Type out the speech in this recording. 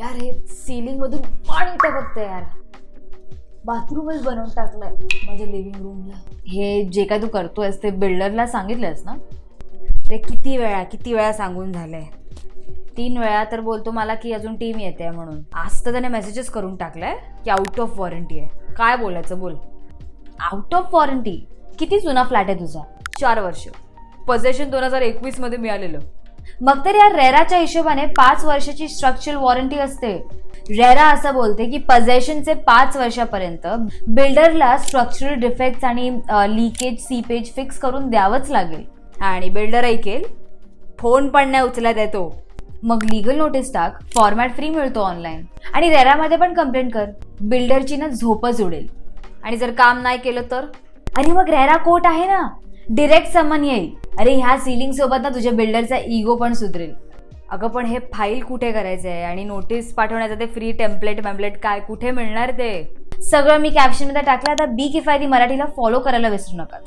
यार हे सिलिंग मधून पाणी टपकतं यार. बाथरूमच बनवून टाकलंय माझ्या लिव्हिंग रूमला हे जे काय तू करतोयस ते बिल्डरला सांगितलंयस ना? ते किती वेळा किती वेळा सांगून झालंय? तीन वेळा तर बोलतो मला की अजून टीम येते म्हणून. आज तर त्याने मेसेजेस करून टाकलाय की आउट ऑफ वॉरंटी आहे. काय बोलायचं बोल. आउट ऑफ वॉरंटी किती जुना फ्लॅट आहे तुझा? चार वर्ष. पोझेशन दोन हजार एकवीसमध्ये मिळालेलं. मग तर या रेराच्या हिशोबाने पाच वर्षाची स्ट्रक्चरल वॉरंटी असते. रेरा असं बोलते की पजेशनचे पाच वर्षापर्यंत बिल्डरला स्ट्रक्चरल डिफेक्ट्स आणि लिकेज सीपेज फिक्स करून द्यावंच लागेल. आणि बिल्डर ऐकेल फोन पण नाही उचलत आहे तो. मग लिगल नोटीस टाक फॉर्मॅट फ्री मिळतो ऑनलाईन आणि रेरामध्ये पण कंप्लेंट कर बिल्डरची ना झोपच उडेल आणि जर काम नाही केलं तर? अरे मग रेरा कोर्ट आहे ना डिरेक्ट समन येईल. अरे ह्या सिलिंग सोबत ना तुझ्या बिल्डरचा इगो पण सुधरेल. अगं पण हे फाईल कुठे करायचं आहे आणि नोटीस पाठवण्याचं ते फ्री टेम्पलेट मेम्पलेट काय कुठे मिळणार ते? सगळं मी कॅप्शनमध्ये टाकलं आता बी किफायती मराठीला फॉलो करायला विसरू नका.